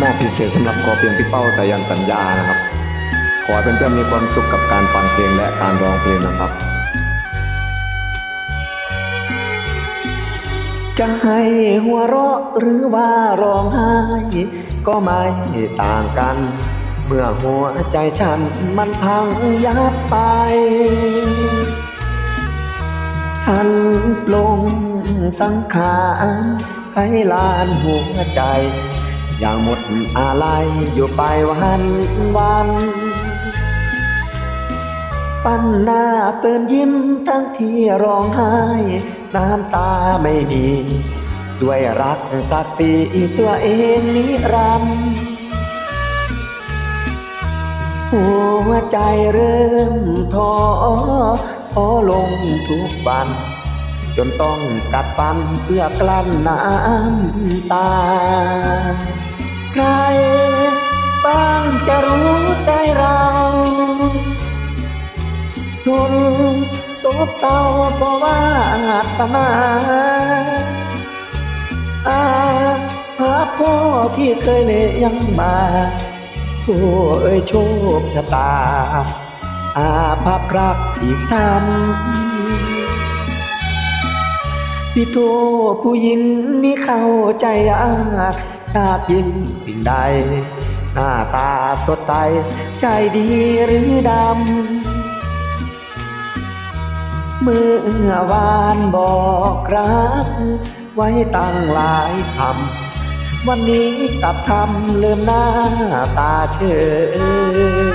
มอบพิเศษสำหรับกอเพียงพี่เป้าสายันสัญญานะครับ ขอให้เพื่อนๆมีความสุขกับการฟังเพลงและการร้องเพลงนะครับ จะให้หัวเราะหรือว่าร้องไห้ ก็ไม่ต่างกัน เมื่อหัวใจฉันมันพังยับไปฉันปลงสังขารไขลานหัวใจ อย่างหมดอะไรอยู่ไปวันวัน ปั้นหน้าเปินยิ้มทั้งที่ร้องไห้ น้ำตาไม่มี ด้วยรักศักดิ์ศรีตัวเองนิรันดร์หัวใจเริ่มท้อท้อลงทุกวัน จนต้องกัดฟันเพื่อกลั้นน้ำตา ใครบ้างจะรู้ใจเราทนตบเต้าเพราะว่าอาตมาอาพาพ่อที่เคยเลี้ยงมาโอ้เอ้ยโชคชะตา อาภัพรักอีกซ้ำ พี่โทผู้หญิงนี่เข้าใจยากชาติยินสิ่งใด หน้าตาสดใส ใจดีหรือดำ เมื่อวานบอกรัก ไว้ตั้งหลายคำวันนี้กลับทำเลืมหน้าตาเฉย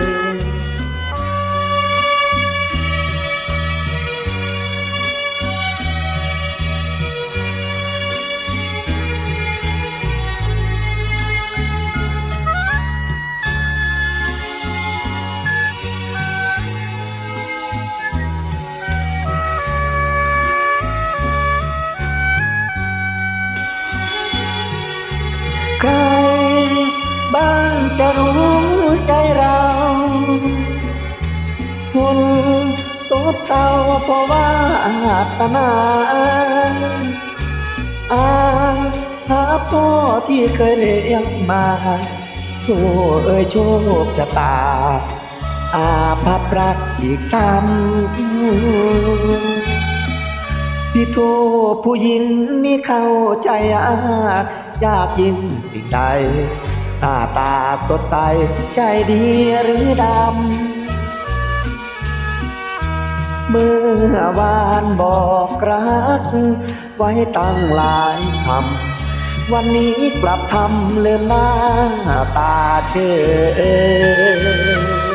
ใคร บ้างจะรู้ใจเราคุณตบเต้าเพราะว่าอาตนาอาหาพ่อที่เคยเลี้ยงมาโทเอ่ยโชคชะตา อาภัพรักอีกซ้ำพี่โทผู้หญิงนี่เข้าใจยาก ยากยิ่งสิ่งใด หน้าตาสดใส ใจดีหรือดำ เมื่อวานบอกรัก ไว้ตั้งหลายคำ วันนี้กลับทำเลืมหน้าตาเชย